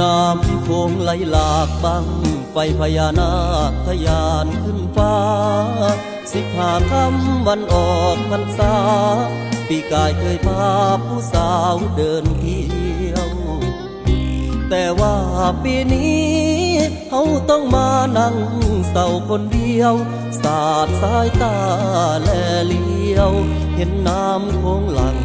น้ำโคงไหลหลากบังไฟพญานาคทะยานขึ้นฟ้า สิบห้าคำวันออกพรรษา ปีกายเคยพาผู้สาวเดินเที่ยว แต่ว่าปีนี้เขาต้องมานั่งเศร้าคนเดียว สาดสายตาแลเลียว เห็นน้ำโคงหลัง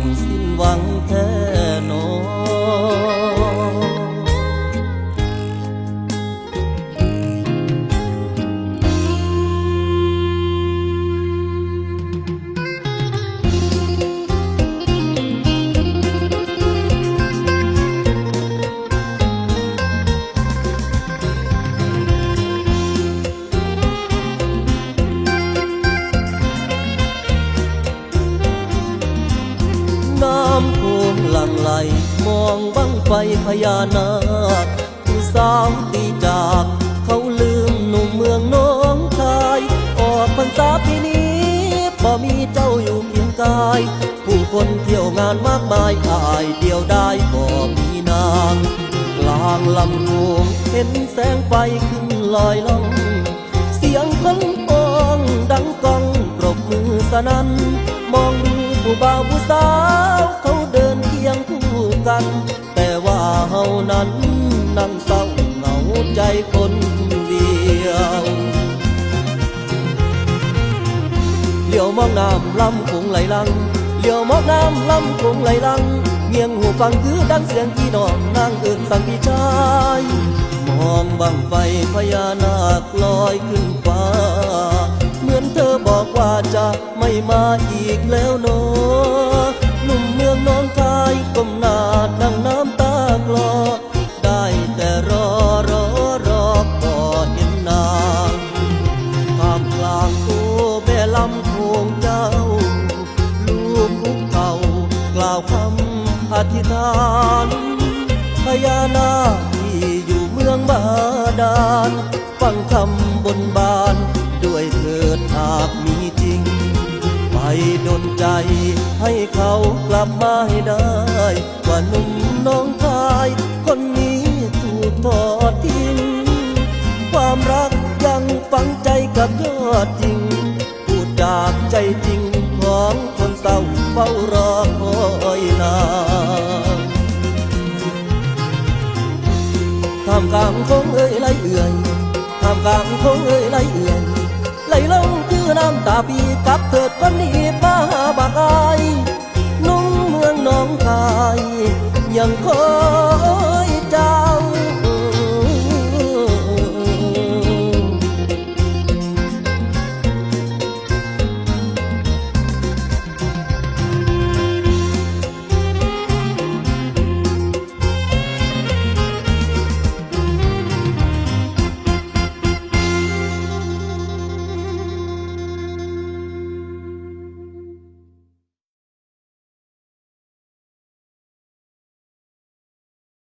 หลั่งไหลมองบังไฟพญานาคผู้สาวตีจาก เขาลืมหนุ่มเมืองน้องคาย ออกพรรษาปีนี้บ่มีเจ้าอยู่เคียงกาย ผู้คนเที่ยวงานมากมายอายเดียวได้บ่มีนางกลางลำโพงเห็นแสงไฟขึ้นลอยล่อง เสียงคนปองดังก้องปรบมือสนั่นมองดูผู้บ่าวผู้สาวเขา กัน แต่ว่าเฮานั้นนั่งเศร้าเหงาใจคนเดียวเลี้ยวมองน้ำลำคงไหลลังเลี้ยวมองน้ำลำคงไหลลังเมียงหูฟังคือดังเสียงพี่น้องนางเอื่นสั่งพี่ชายมองบังไฟพญานาคลอยขึ้นฟ้า เหมือนเธอบอกว่าจะไม่มาอีกแล้วเนอะ อธิษฐานพญานาคที่อยู่เมืองบาดาลฟังคำบนบาน ด้วยเถิดหากมีจริง ไปดนใจให้เขากลับมาให้ได้ ว่าหนุ่มน้องคายคนนี้ถูกทอดทิ้ง ความรักยังฝังใจกับยอดจริง พูดจากใจจริงของคนเศร้าเฝ้ารอคอย กลางคงเอ่ยไหลเอื่อยท่ามกลางคงเอ่ยไหลเอื่อยไหลลงคือน้ำตาปีกับเถิดคนนี้ป้าบากายนุ่งเมืองน้องคายยังคง